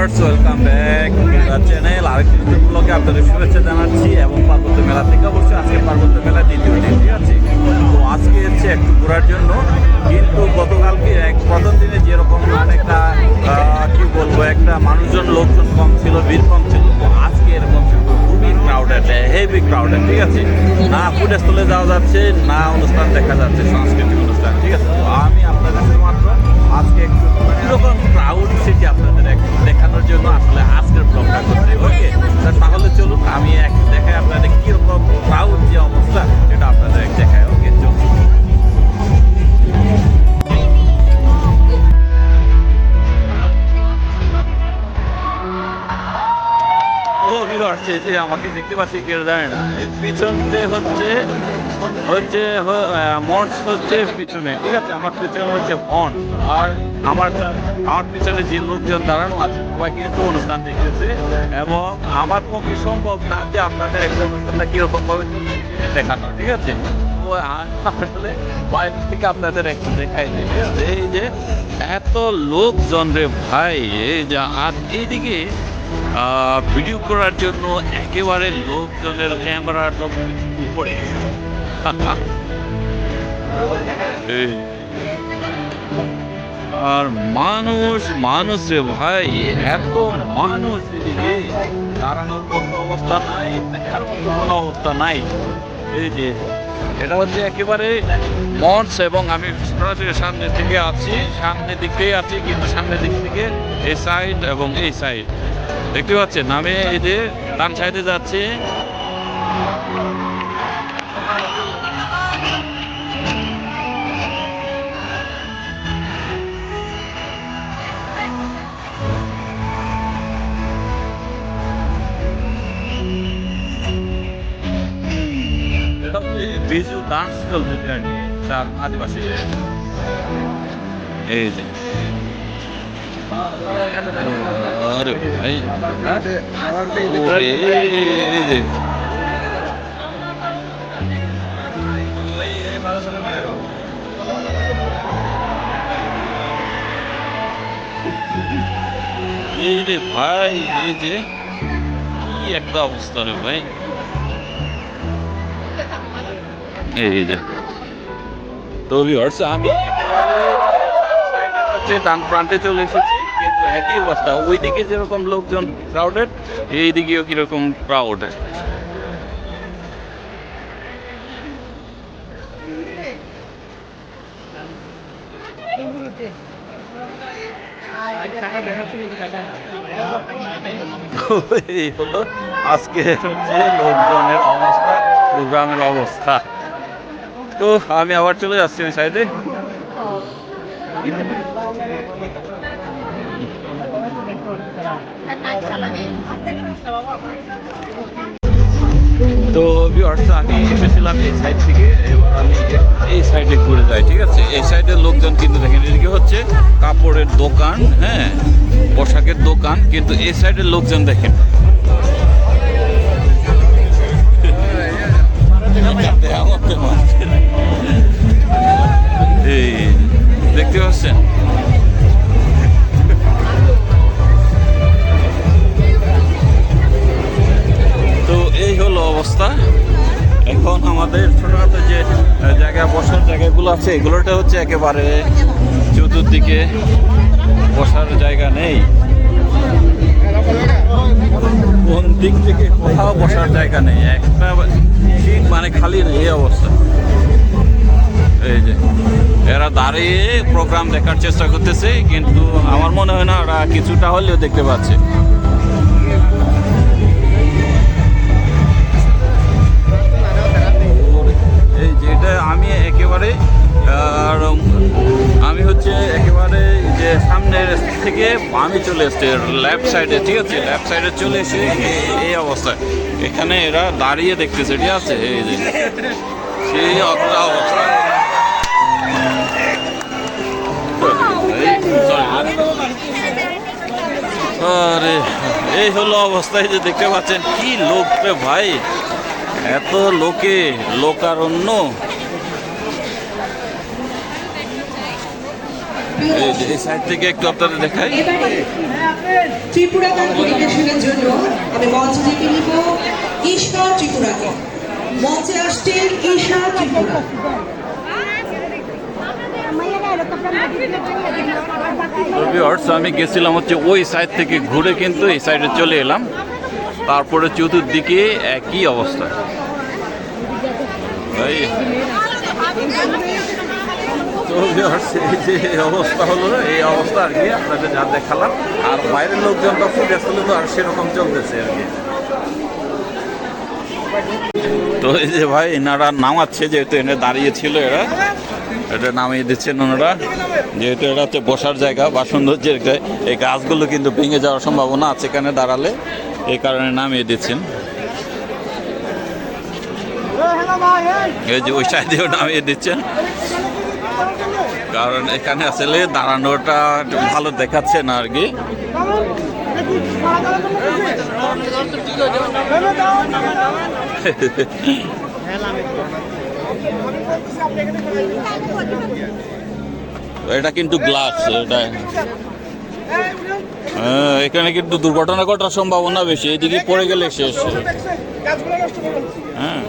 Viewers welcome back channel আরেকটি ব্লগে আপনাদের শুভেচ্ছা জানাচ্ছি এবং পার্বত্য মেলা থেকে অবশ্যই আজকে পার্বত্য মেলা দ্বিতীয় দিন ঠিক আছে। তো আজকে হচ্ছে একটু ঘোরার জন্য, কিন্তু গতকালকে এক প্রথম দিনে যেরকম অনেকটা কি বলব, একটা মানুষজন, লোকজন কম ছিল, ভিড় কম ছিল, তো আজকে এরকম ছিল। খুবই ক্রাউডেড হেভি ক্রাউডেড ঠিক আছে? না ফুড স্থলে যাওয়া যাচ্ছে, না অনুষ্ঠান দেখা যাচ্ছে, সাংস্কৃতিক অনুষ্ঠান, ঠিক আছে? তো আমি আপনাদের শুধুমাত্র আজকে একটু কীরকম প্রাউড সিটি আপনাদের দেখানোর জন্য। আসলে আজকের ব্লগটা করছি। ওকে তাহলে চলুন, আমি এক দেখাই আপনাদের কীরকম প্রাউড যে অবস্থা, সেটা আপনাদের এক এই যে আমাকে দেখতে পাচ্ছি কেউ জানে না। এই পিছনতে হচ্ছে হচ্ছে মঞ্চ হচ্ছে পিছনে, ঠিক আছে? আমার পিছনে হচ্ছে ফন আর আমার আমার পিছনে যে লোকজন দাঁড়ানো আছে সবাই কিন্তু অনুষ্ঠান দেখতেছে এবং আমার পক্ষে সম্ভব না যে আপনাদের একটা অনুষ্ঠানটা কীরকম ভাবে দেখানো, ঠিক আছে? আসলে বাইরে থেকে আপনাদের একটু দেখাই? এই যে, এত লোকজন রে ভাই, এই যে, আর এইদিকে ভিডিও করার জন্য একেবারে লোকজনের ক্যামেরার উপরে। আর মানুষ মানুষ রে ভাই, এত মানুষ দাঁড়ানোর কোনো অবস্থা নাই কোনো অবস্থা নাই। এই যে, এটা হচ্ছে একেবারে মঞ্চ এবং আমি সরাসরি সামনের দিকে আছি সামনের দিকেই আছি, কিন্তু সামনের দিক থেকে এই সাইড এবং এই সাইড দেখতে পাচ্ছেন আমি এই যে ডান সাইডে যাচ্ছি। বিজু ডান্স চলছে তার আদিবাসী। এই যে। আরে ভাই এই রে ভাই এই যে কি একটা অবস্থা রে ভাই এই যে তো ভিউয়ার্স আমি ডান প্রান্তে চলে এসেছি একই অবস্থা। ওইদিকে যেরকম লোকজন ক্রাউডেড এইদিকেও কীরকম ক্রাউড লোকজনের অবস্থা অবস্থা। তো আমি আবার চলে যাচ্ছি সাইডে তো ভিউয়ার্স আমি এসেছিলাম এই সাইড থেকে, এবার আমি এই সাইডে ঘুরে যাই, ঠিক আছে? এই সাইডের লোকজন কিন্তু দেখেন, এদিকে হচ্ছে কাপড়ের দোকান হ্যাঁ? পোশাকের দোকান, কিন্তু এই সাইডের লোকজন দেখেন। দেখতে পাচ্ছেন? এখন আমাদের ছোটখাটো যে জায়গা, বসার জায়গাগুলো আছে, এগুলোটা হচ্ছে একেবারে চতুর্দিকে বসার জায়গা নেই। কোন দিক থেকে কোথাও বসার জায়গা নেই। একটা সিট মানে খালি নেই এই অবস্থা। এই যে, এরা দাঁড়িয়ে প্রোগ্রাম দেখার চেষ্টা করতেছে, কিন্তু আমার মনে হয় না, ওরা কিছুটা হলেও দেখতে পাচ্ছে। আমি একেবারে আর, আমি হচ্ছে একেবারে যে সামনের থেকে আমি চলে এসছি লেফট সাইডে ঠিক আছে? লেফট সাইডে চলে এসে এই- অবস্থায়। এখানে এরা দাঁড়িয়ে দেখতেছে ঠিক আছে? এই যে সেই অবস্থা অবস্থা। আরে এই হলো অবস্থায় যে দেখতে পাচ্ছেন কি লোক রে ভাই। এত লোকে লোকারণ্য। এই সাইড থেকে একটু আপনাদের দেখাই। এবারে ত্রিপুরা গান পরিবেশনের জন্য আমি মঞ্চে ডেকে নিব ঈশা ত্রিপুরাকে। মঞ্চে আসছেন ঈশা ত্রিপুরা। আমি গেছিলাম হচ্ছে ওই সাইড থেকে ঘুরে কিন্তু এই সাইডে চলে এলাম। তারপরে চতুর্দিকে একই অবস্থা। তো এই যে অবস্থা হলো, এই অবস্থা আর কি, আপনাদের যা দেখালাম। আর বাইরের লোকজন তো ফুটে আসলে তো আর সেরকম চলতেছে আর কি। তো এই যে ভাই এনারা নামাচ্ছে, যেহেতু এনে দাঁড়িয়ে ছিল এরা, এটা নামিয়ে দিচ্ছেন ওনারা। যেহেতু এটা হচ্ছে বসার জায়গা বা সৌন্দর্যের এই গাছগুলো কিন্তু ভেঙে যাওয়ার সম্ভাবনা আছে এখানে দাঁড়ালে, এই কারণে নামিয়ে দিচ্ছেন। এই যে ওই সাইডেও নামিয়ে দিচ্ছেন। কারণ এখানে আসলে দাঁড়ানোটা ভালো দেখাচ্ছে না আর কি। এটা কিন্তু গ্লাস এটা। হ্যাঁ, এখানে কিন্তু দুর্ঘটনা ঘটার সম্ভাবনা বেশি এদিকে পড়ে গেলে শেষ। হ্যাঁ।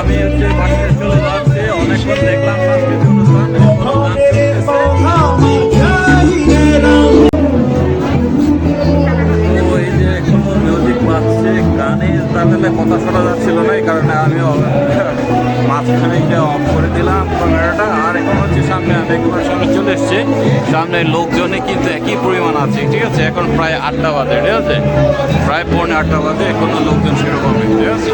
আমি হচ্ছে বাসায় চলে যাচ্ছি অনেকক্ষণ সামনে লোকজনে কিন্তু একই পরিমাণ আছে, ঠিক আছে? এখন প্রায় আটটা বাজে, ঠিক আছে? প্রায় পৌনে আটটা বাজে, এখনও লোকজন সেরকম ঠিক আছে?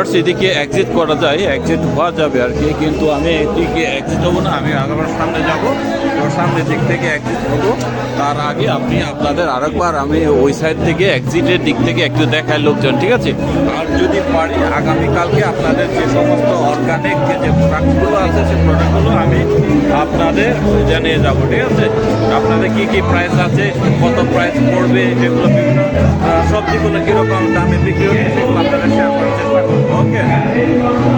তো ভিউয়ার্স এদিকে এক্সিট করা যায় এক্সিট হওয়া যাবে আর কি, কিন্তু আমি এদিকে এক্সিট হব না, আমি আবার সামনে যাব। সামনের দিক থেকে এক্সিট হব। তার আগে আপনি আপনাদের আরেকবার আমি ওই সাইড থেকে এক্সিটের দিক থেকে একটু দেখায় লোকজন, ঠিক আছে? আর যদি পারি, আগামীকালকে আপনাদের যে সমস্ত অর্গানিক যে প্রোডাক্টগুলো আছে সেই প্রোডাক্টগুলো আমি আপনাদের জানিয়ে যাব, ঠিক আছে? আপনাদের কি কি প্রাইস আছে, কত প্রাইস পড়বে যেগুলো বিভিন্ন সবজিগুলো কীরকম দামে বিক্রি হচ্ছে, সেগুলো শেয়ার করার চেষ্টা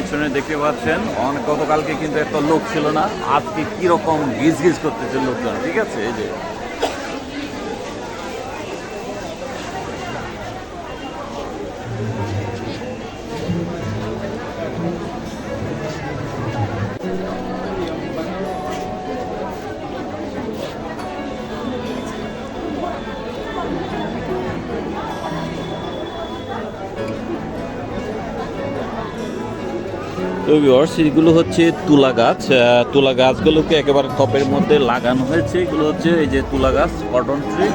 পিছনে দেখতে পাচ্ছেন। অনেক গতকালকে কিন্তু একটা লোক ছিল না। আজকে কীরকম গিজ গিজ করতেছে লোকজন, ঠিক আছে? এই যে তো এগুলো হচ্ছে তুলা গাছ। তুলা গাছগুলোকে একেবারে টপের মধ্যে লাগানো হয়েছে। এগুলো হচ্ছে এই যে তুলা গাছ কটন ট্রি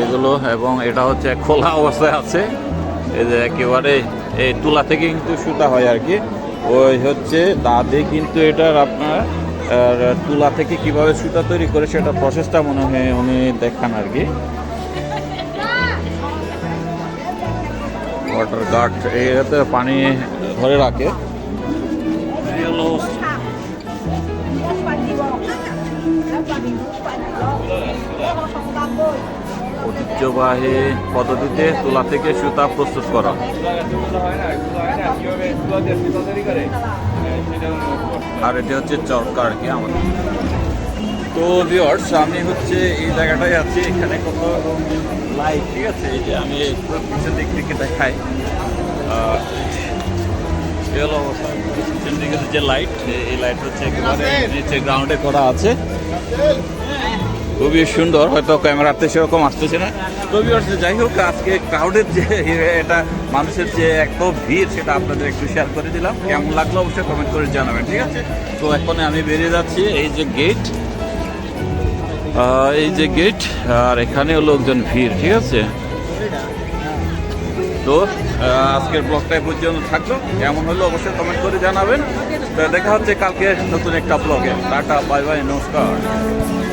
এগুলো এবং এটা হচ্ছে খোলা অবস্থায় আছে। এই যে একেবারে এই তুলা থেকে কিন্তু সুতা হয় আর কি। ওই হচ্ছে দাদে কিন্তু এটার আপনার তুলা থেকে কীভাবে সুতা তৈরি করে সেটা প্রসেসটা মনে হয় উনি দেখান আর কি। ওয়াটার গার্ড এটাতে পানি ধরে রাখে। ঐতিহ্যবাহী পদ্ধতিতে তুলা থেকে সুতা প্রস্তুত করা। আর এটা হচ্ছে চরকা আর কি আমাদের। তো ভিওর্স আমি হচ্ছে এই জায়গাটায় আছি, এখানে কত লাইট ঠিক আছে? এই যে আমি পিছন দিক থেকে দেখাই। পিছন দিকে যে লাইট এই লাইট হচ্ছে একেবারে নিচে গ্রাউন্ডে করা আছে। খুবই সুন্দর হয়তো ক্যামেরাতে সেরকম আসতেছে না। তো viewers, যাই হোক আজকে ক্রাউডের যে এটা মানুষের যে এত ভিড় সেটা আপনাদের একটু শেয়ার করে দিলাম। কেমন লাগল অবশ্যই কমেন্ট করে জানাবেন ঠিক আছে? তো এখন আমি বেরিয়ে যাচ্ছি এই যে গেট এই যে গেট আর এখানেও লোকজন ভিড় ঠিক আছে? তো আজকের ব্লগটা পর্যন্ত থাকল। কেমন হলো অবশ্যই কমেন্ট করে জানাবেন। দেখা হচ্ছে কালকে নতুন একটা ব্লগে টাটা বাই বাই নমস্কার।